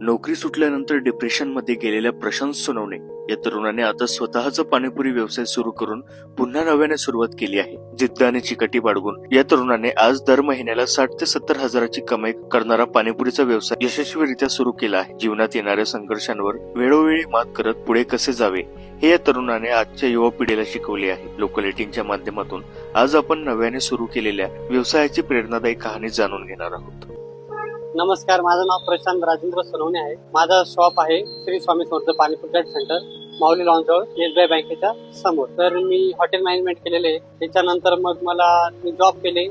नोकरी सुटल्यानंतर डिप्रेशनमध्ये गेलेल्या प्रशांत सोनवणे या तरुणाने आता स्वतःचा पाणीपुरी व्यवसाय सुरू करून पुन्हा नव्याने सुरुवात केली आहे. जिद्दाने चिकटी चिकाटी बाळगून या तरुणाने आज दर महिन्याला साठ ते सत्तर हजाराची कमाई करणारा पाणीपुरीचा व्यवसाय यशस्वीरित्या सुरू केला आहे. जीवनात येणाऱ्या संघर्षांवर वेळोवेळी मात करत पुढे कसे जावे हे या तरुणाने आजच्या युवा पिढीला शिकवले आहे. लोकलेटिंगच्या माध्यमातून आज आपण नव्याने सुरू केलेल्या व्यवसायाची प्रेरणादायी कहाणी जाणून घेणार आहोत. नमस्कार माझं नाव प्रशांत राजेंद्र सोनवणे आहे. माझा शॉप आहे श्री स्वामी समर्थ पाणीपुरी चाट सेंटर माऊली लॉन्जवळ आय बँकेच्या समोर. तर मी हॉटेल मॅनेजमेंट केलेले आहे. त्याच्यानंतर मग मला मी जॉब केले.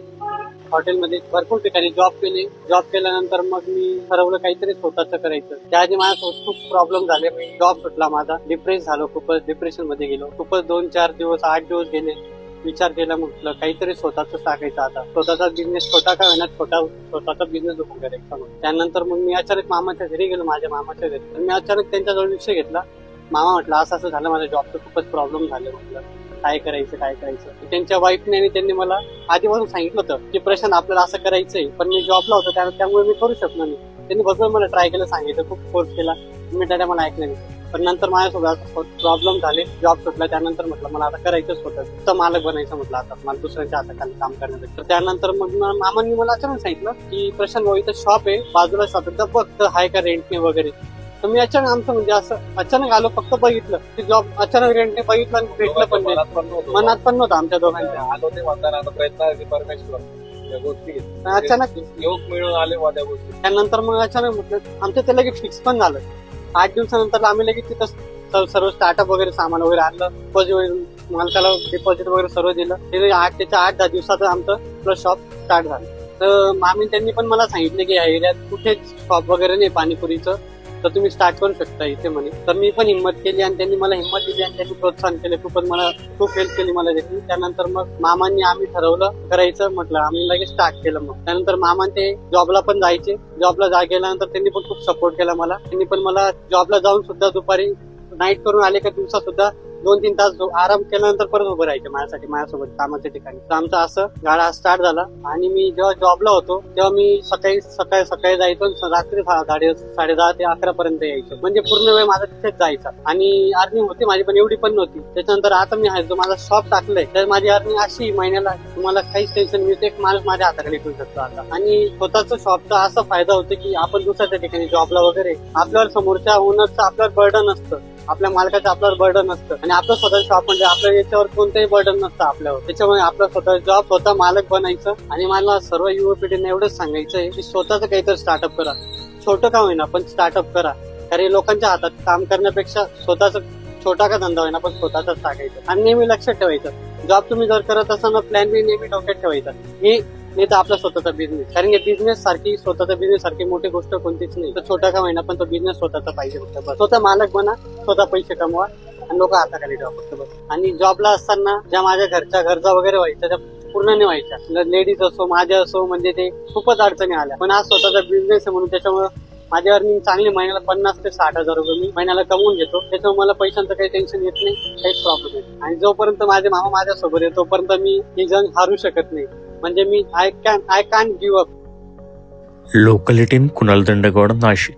हॉटेलमध्ये भरपूर ठिकाणी जॉब केले. जॉब केल्यानंतर मग मी ठरवलं काहीतरी स्वतःच करायचं. त्याआधी माझ्यासोबत खूप प्रॉब्लेम झाले. जॉब सुटला माझा. डिप्रेस झालो. खूपच डिप्रेशनमध्ये गेलो. खूपच दोन चार दिवस आठ दिवस गेले. विचार केला म्हटलं काहीतरी स्वतःच टाकायचं आता. स्वतःचा बिझनेस छोटा का होईना छोटा स्वतःचा बिझनेस उभा करायचा त्यानंतर मग मी अचानक मामाच्या घरी गेलो माझ्या मामाच्या घरी. तर मी अचानक त्यांच्याजवळ विषय घेतला. मामा म्हटलं असं असं झालं माझ्या जॉबचं खूपच प्रॉब्लेम झाले म्हटलं. काय करायचं काय करायचं? त्यांच्या वाईफने आणि त्यांनी मला आधीपासून सांगितलं होतं की प्रश्न आपल्याला असं करायचंय पण मी जॉबला होतो त्यामुळे मी करू शकलो नाही. त्यांनी बसून मला ट्राय केलं सांगितलं खूप फोर्स केला. मी त्याला मला ऐकलं नाही. पण नंतर माझ्यासोबत प्रॉब्लेम झाले. जॉब सुटला त्यानंतर म्हटलं मला आता करायचं स्वतः तर मालक बनायचं म्हटलं आता. मला दुसऱ्याच्या हाताखाली काम करण्यापेक्षा तर त्यानंतर मग मामांनी मला अचानक सांगितलं की प्रशांत भाऊ इथं शॉप आहे. बाजूला शॉप आहे. तर बघ तर हाय का रेंटने वगैरे. तर मी अचानक आमचं म्हणजे असं अचानक आलो फक्त बघितलं की जॉब अचानक रेंटने बघितलं आणि भेटलं पण नाही. मनात पण नव्हतं. आमच्या दोघांच्या आलो ते म्हणताना आता प्रयत्न परमेश्वर अचानक योग मिळून आले त्या गोष्टी. त्यानंतर मग अचानक म्हटलं आमचं ते लगेच फिक्स पण झालं. आठ दिवसानंतर आम्ही लगेच तिथं सर्व स्टार्टअप वगैरे सामान वगैरे आणलं. डिपॉझिट मालकाला डिपॉझिट वगैरे सर्व दिलं. ते आठ त्याच्या आठ दहा दिवसात आमचं प्लस शॉप स्टार्ट झालं. तर मामी त्यांनी पण मला सांगितलं की या एरियात कुठेच शॉप वगैरे नाही पाणीपुरीचं. तर तुम्ही स्टार्ट करू शकता इथे म्हणे. तर मी पण हिंमत केली आणि त्यांनी मला हिंमत दिली आणि त्यांनी प्रोत्साहन केले. खूपच मला खूप हेल्प केली मला त्याची त्यानंतर मग मामांनी आम्ही ठरवलं करायचं म्हटलं. आम्ही लगेच स्टार्ट केलं मग. त्यानंतर मामा ते जॉबला पण जायचे. जॉबला जा गेल्यानंतर त्यांनी पण खूप सपोर्ट केला मला. त्यांनी पण मला जॉबला जाऊन सुद्धा दुपारी नाईट करून आले का दिवसा सुद्धा दोन तीन तास आराम केल्यानंतर परत उभं राहायचे माझ्यासाठी माझ्यासोबत कामाच्या ठिकाणी. तर आमचं असं गाडा स्टार्ट झाला. आणि मी जेव्हा जॉबला होतो तेव्हा मी सकाळी सकाळी सकाळी जायचो आणि रात्री साडे साडे दहा ते अकरा पर्यंत यायचो. म्हणजे पूर्ण वेळ माझा तिथेच जायचा. आणि अर्निंग होती माझी पण एवढी पण नव्हती. त्याच्यानंतर आता मी जो माझा शॉप टाकलाय तर माझी अर्निंग अशी महिन्याला तुम्हाला काहीच टेन्शन मिळते एक माणूस माझ्या हाताखाली ठेवू शकतो आता. आणि स्वतःच शॉपचा असा फायदा होतो की आपण दुसऱ्या ठिकाणी जॉबला वगैरे आपल्यावर समोरच्या ओनरचं आपल्यावर बर्डन असतं. आपल्या मालकाचं आपल्यावर बर्डन असतं आणि आपलं स्वतः शॉप म्हणजे आपल्या याच्यावर कोणतंही बर्डन नसतं आपल्यावर. त्याच्यामुळे आपलं स्वतः जॉब स्वतः मालक बनायचं आणि मला सर्व युवा पिढीने एवढंच सांगायचं आहे की स्वतःच काहीतरी स्टार्टअप करा. छोटं का होईना पण स्टार्टअप करा. कारण लोकांच्या हातात काम करण्यापेक्षा स्वतःच छोटा का धंदा होईना पण स्वतःचाच टाकायचं. आणि नेहमी लक्षात ठेवायचं. जॉब तुम्ही जर करत असाल प्लॅन बी नेहमी डोक्यात ठेवायचा. हे नाही तर आपला स्वतःचा बिझनेस कारण की बिझनेस सारखी स्वतःचा बिझनेस सारखी मोठी गोष्ट कोणतीच नाही. तर छोटा का होईना पण तो बिझनेस स्वतःचा पाहिजे फक्त स्वतः मालक बना स्वतः पैसे कमवा आणि लोक हाताखाली ठेवा फक्त बस. आणि जॉबला असताना ज्या माझ्या घरच्या गरजा वगैरे व्हायच्या त्या पूर्ण नाही व्हायच्या. लेडीज असो माझ्या असो म्हणजे ते खूपच अडचणी आल्या. पण आज स्वतःचा बिझनेस आहे म्हणून त्याच्यामुळे माझ्यावर अर्निंग चांगली महिन्याला पन्नास ते साठ हजार रुपये मी महिन्याला कमवून घेतो. त्याच्यामुळे मला पैशांचं काही टेन्शन येत नाही काहीच प्रॉब्लेम येत आणि जोपर्यंत माझे मामा माझ्यासोबत आहे तोपर्यंत मी ही जंग हारू शकत नाही. म्हणजे मी I can I can give up लोकलिटीन Kunal Dandgaud Nashik